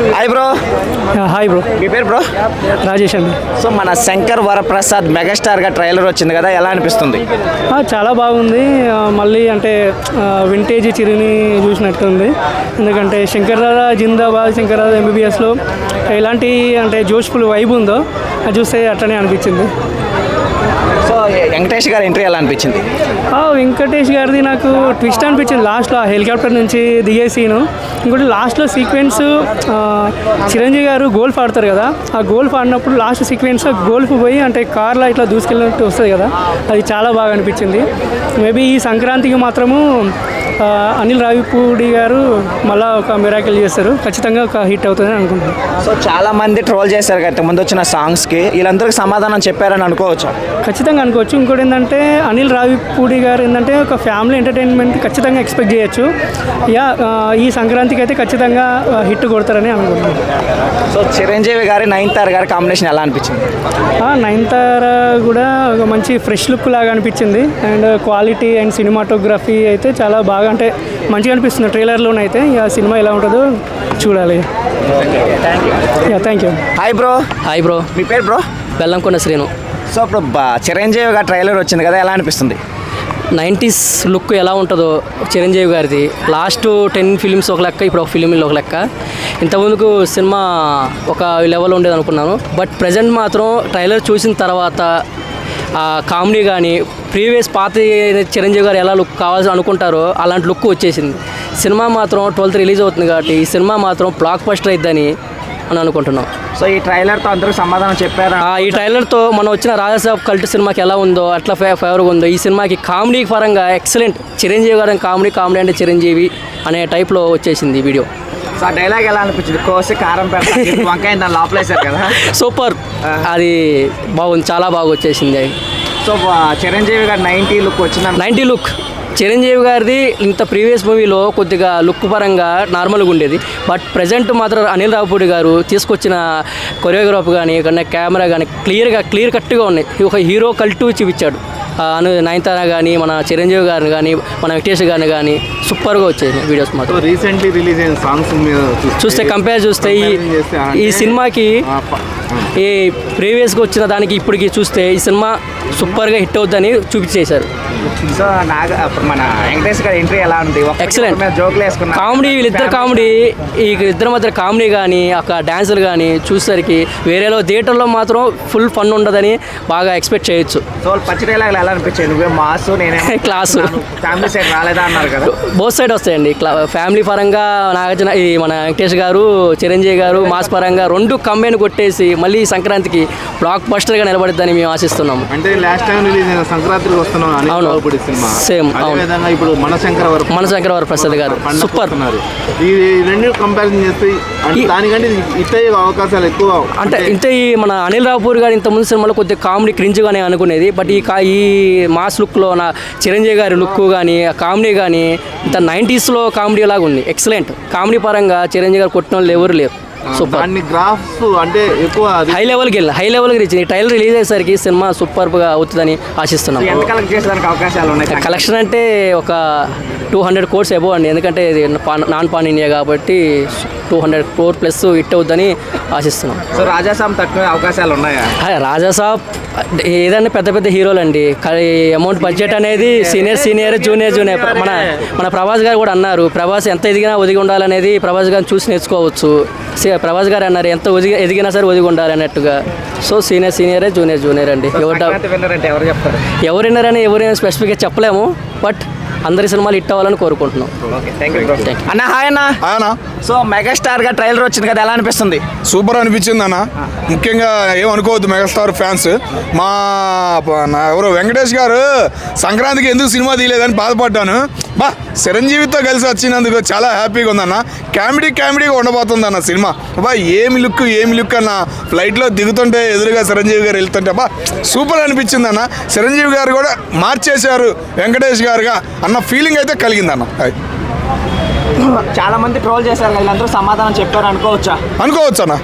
Hi bro hi bro మీ పేరు bro Rajesh అండి. సో మన శంకర్ వరప్రసాద్ మెగాస్టార్గా ట్రైలర్ వచ్చింది కదా ఎలా అనిపిస్తుంది? చాలా బాగుంది. మళ్ళీ అంటే వింటేజ్ చిరిని చూసినట్టుంది ఎందుకంటే శంకర్ దాదా జిందాబాద్ శంకర్ దాదా ఎంబీబీఎస్లో ఎలాంటి అంటే జోష్ఫుల్ వైబ్ ఉందో అది చూస్తే అట్లనే అనిపించింది. సో వెంకటేష్ గారి ఎంట్రీ ఎలా అనిపించింది? వెంకటేష్ గారిది నాకు ట్విస్ట్ అనిపించింది లాస్ట్లో ఆ హెలికాప్టర్ నుంచి దిగే సీను ఇంకోటి లాస్ట్లో సీక్వెన్స్ చిరంజీవి గారు గోల్ఫ్ ఆడతారు కదా ఆ గోల్ఫ్ ఆడినప్పుడు లాస్ట్ సీక్వెన్స్ గోల్ఫ్ పోయి అంటే కార్లో ఇట్లా దూసుకెళ్ళినట్టు వస్తుంది కదా అది చాలా బాగా అనిపించింది. మేబీ ఈ సంక్రాంతికి మాత్రము అనిల్ రావిపూడి గారు మళ్ళీ ఒక మిరాకిల్ చేస్తారు ఖచ్చితంగా ఒక హిట్ అవుతుందని అనుకుంటున్నాను. సో చాలా మంది ట్రోల్ చేశారు కదా ముందు వచ్చిన సాంగ్స్కి వీళ్ళందరికీ సమాధానం చెప్పారని అనుకోవచ్చు? ఖచ్చితంగా అనుకోవచ్చు. ఇంకోటి ఏంటంటే అనిల్ రావిపూడి గారు ఏంటంటే ఒక ఫ్యామిలీ ఎంటర్టైన్మెంట్ ఖచ్చితంగా ఎక్స్పెక్ట్ చేయొచ్చు. యా ఈ సంక్రాంతికి అయితే ఖచ్చితంగా హిట్ కొడతారని అనుకుంటున్నాను. సో చిరంజీవి గారి నైన్తార్ గారి కాంబినేషన్ ఎలా అనిపించింది? నయనతార కూడా ఒక మంచి ఫ్రెష్ లుక్ లాగా అనిపించింది. అండ్ క్వాలిటీ అండ్ సినిమాటోగ్రఫీ అయితే చాలా బాగా అంటే మంచిగా అనిపిస్తుంది. ట్రైలర్లోనైతే ఇక సినిమా ఎలా ఉంటుందో చూడాలి. Yeah thank you hi bro hi bro మీ పేరు బ్రో బెల్లంకొండ శ్రీను. సో ఇప్పుడు బా- చిరంజీవి గారి ట్రైలర్ వచ్చింది కదా ఎలా అనిపిస్తుంది? నైంటీస్ లుక్ ఎలా ఉంటుందో చిరంజీవి గారిది. లాస్ట్ టెన్ ఫిలిమ్స్ ఒక లెక్క ఇప్పుడు ఒక ఫిలింలో ఒక లెక్క. ఇంతకుముందుకు సినిమా ఒక లెవెల్ ఉండేది అనుకున్నాను. బట్ ప్రజెంట్ మాత్రం ట్రైలర్ చూసిన తర్వాత ఆ కామెడీ కానీ ప్రీవియస్ పాత చిరంజీవి గారు ఎలా లుక్ కావాల్సి అనుకుంటారో అలాంటి లుక్ వచ్చేసింది. సినిమా మాత్రం ట్వెల్త్ రిలీజ్ అవుతుంది కాబట్టి ఈ సినిమా మాత్రం బ్లాక్ బస్టర్ అయిద్దని అని అనుకుంటున్నాం. సో ఈ ట్రైలర్తో అందరూ సమాధానం చెప్పారా? ఆ, ఈ ట్రైలర్తో మనం వచ్చిన రాజాసాబ్ కల్ట్ సినిమాకి ఎలా ఉందో అట్లా ఫే ఫేవర్గా ఉందో ఈ సినిమాకి కామెడీ పరంగా ఎక్సలెంట్ చిరంజీవి గారి కామెడీ కామెడీ అంటే చిరంజీవి అనే టైప్లో వచ్చేసింది ఈ వీడియో. సో ఆ డైలాగ్ ఎలా అనిపించింది? కోసి కారం పెట్టి వంకాయ దాన్ని లోపలేశారు కదా? సూపర్. అది బాగుంది చాలా బాగా వచ్చేసింది సో ఆ, చిరంజీవి గారు నైన్టీ లుక్ వచ్చిన నైంటీ లుక్. చిరంజీవి గారిది ఇంత ప్రీవియస్ మూవీలో కొద్దిగా లుక్ పరంగా నార్మల్గా ఉండేది. బట్ ప్రజెంట్ మాత్రం అనిల్ రావుపూడి గారు తీసుకొచ్చిన కొరియోగ్రాఫ్ కానీ కన్నా కెమెరా కానీ క్లియర్గా క్లియర్ కట్గా ఉన్నాయి. ఒక హీరో కల్టు చూపించాడు. అను నయనతార కానీ మన చిరంజీవి గారిని కానీ మన వెంకటేష్ గారిని కానీ సూపర్గా వచ్చేది వీడియోస్ మాత్రం. రీసెంట్లీ రిలీజ్ అయిన సాంగ్స్ చూస్తే కంపేర్ చూస్తే ఈ ఈ సినిమాకి ఈ ప్రీవియస్గా వచ్చిన దానికి ఇప్పటికి చూస్తే ఈ సినిమా సూపర్గా హిట్ అవుద్దని చూపించేశారు. సో నాగ అప్పుడు మన వెంకటేష్ గారి ఎంట్రీ ఎలా ఉంది? Excellent. జోకులు వేసుకున్నా కామెడీ వీళ్ళిద్దరు కామెడీ ఈ ఇద్దరి మధ్య కామెడీ కానీ అక్కడ డ్యాన్సులు కానీ చూసేసరికి వేరేలో థియేటర్లో మాత్రం ఫుల్ ఫన్ ఉండదని బాగా ఎక్స్పెక్ట్ చేయొచ్చు. సో పచ్చి డైలాగ్ ఎలా అనిపించాయి? నువ్వే మాస్ నేనే Class. ఫ్యామిలీ సైడ్ రాలేదా అన్నారు కదా. బోత్ సైడ్ వస్తాయండి. క్లా ఫ్యామిలీ పరంగా నాగార్జున ఈ మన వెంకటేష్ గారు చిరంజీవి గారు మాస్ పరంగా రెండు కంబైన్ కొట్టేసి మళ్ళీ సంక్రాంతికి బ్లాక్ బస్టర్గా నిలబడిద్దని మేము ఆశిస్తున్నాము. అంటే లాస్ట్ టైం రిలీజ్ అయిన సంక్రాంతికి వస్తున్నాం అవును. సినిమా. అవును. విధంగా ఇప్పుడు మనశంకర వరకు మన శంకరవర ప్రసాద్ గారు. సూపర్ ఈ రెండు కంపారిజన్ చేస్తే అంటే దానికంటే అయ్యే అవకాశాలు ఎక్కువ అంటే ఇంత ఈ మన అనిల్ రావుపూర్ గారు ఇంత ముందు సినిమాలో కొద్దిగా కామెడీ క్రింజ్గానే అనుకునేది. బట్ ఈ కా- ఈ మాస్ లుక్లో నా చిరంజీవి గారి లుక్ కానీ ఆ కామెడీ కానీ ఇంత నైంటీస్లో కామెడీ లాగా ఉంది ఎక్సలెంట్ కామెడీ పరంగా చిరంజీవి గారు కొట్టిన వాళ్ళు ఎవరు లేరు. సూపర్. గ్రాఫ్స్ అంటే ఎక్కువ హై లెవెల్కి వెళ్ళి హై లెవెల్కి రీచ్ ట్రైలర్ రిలీజ్ అయ్యేసరికి సినిమా సూపర్గా అవుతుందని ఆశిస్తున్నాం. ఎంత కలెక్ట్ చేసేదానికి అవకాశాలు ఉన్నాయి? కలెక్షన్ అంటే ఒక టూ హండ్రెడ్ కోర్స్ ఎబో అండి. ఎందుకంటే ఇది నాన్ పాన్ ఇండియా కాబట్టి two hundred crore plus hit అవుతుందని ఆశిస్తున్నాం. సో రాజాసాం తక్కువ అవకాశాలు ఉన్నాయా? హాయ్ రాజా సాబ్ ఏదైనా పెద్ద పెద్ద హీరోలు అండి అమౌంట్ బడ్జెట్ అనేది సీనియర్ సీనియర్ జూనియర్ జూనియర్ మన మన ప్రభాస్ గారు కూడా అన్నారు ప్రభాస్ ఎంత ఎదిగినా ఒదిగి ఉండాలనేది ప్రభాస్ గారిని చూసి నేర్చుకోవచ్చు. ప్రభాస్ గారు అన్నారు ఎంత ఒదిగి ఎదిగినా సరే ఒదిగి ఉండాలి అన్నట్టుగా. సో సీనియర్ సీనియరే జూనియర్ జూనియర్ అండి. ఎవరు ఎవరు ఎవరినారని ఎవరైనా స్పెసిఫిక్గా చెప్పలేము బట్ అందరి సినిమాలు హిట్ అవ్వాలని కోరుకుంటున్నాం. అన్న హాయ్ అన్న. ఆయన సో మెగాస్టార్గా ట్రైలర్ వచ్చింది కదా ఎలా అనిపిస్తుంది? సూపర్ అనిపించింది అన్న. ముఖ్యంగా ఏమనుకోవద్దు మెగాస్టార్ ఫ్యాన్స్. మా నా ఎవరు వెంకటేష్ గారు సంక్రాంతికి ఎందుకు సినిమా తీయలేదని బాధపడ్డాను. బా చిరంజీవితో కలిసి వచ్చినందుకు చాలా హ్యాపీగా ఉందన్న కామెడీ కామెడీగా ఉండబోతుంది అన్న సినిమా. బా ఏమి లుక్ ఏమి లుక్ అన్న. ఫ్లైట్లో దిగుతుంటే ఎదురుగా చిరంజీవి గారు వెళ్తుంటే బా సూపర్ అనిపించింది అన్న. చిరంజీవి గారు కూడా మార్చేశారు వెంకటేష్ గారుగా. అన్న ఫీలింగ్ అయితే కలిగిందన్న. అది. చాలా మంది ట్రోల్ చేశారు వీళ్ళందరూ సమాధానం చెప్పారు అనుకోవచ్చా? అనుకోవచ్చు అన్న.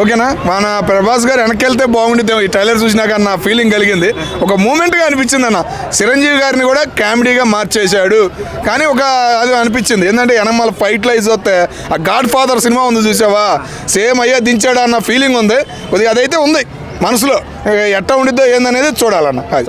ఓకేనా? మన ప్రభాస్ గారు వెనక్కి వెళ్తే బాగుండిద్ది ఈ ట్రైలర్ చూసినాక నా ఫీలింగ్ కలిగింది. ఒక మూమెంట్గా అనిపించింది అన్న. చిరంజీవి గారిని కూడా కామెడీగా మార్చేశాడు. కానీ ఒక అది అనిపించింది. ఏంటంటే వెనమాల ఫైట్లు అయితే వస్తే ఆ గాడ్ ఫాదర్ సినిమా ఉంది చూసావా? సేమ్ అయ్యా దించాడా అన్న ఫీలింగ్ ఉంది. కొద్దిగా అదైతే ఉంది మనసులో. ఎట్ట ఉండిద్దో ఏందనేది చూడాలన్న. అది.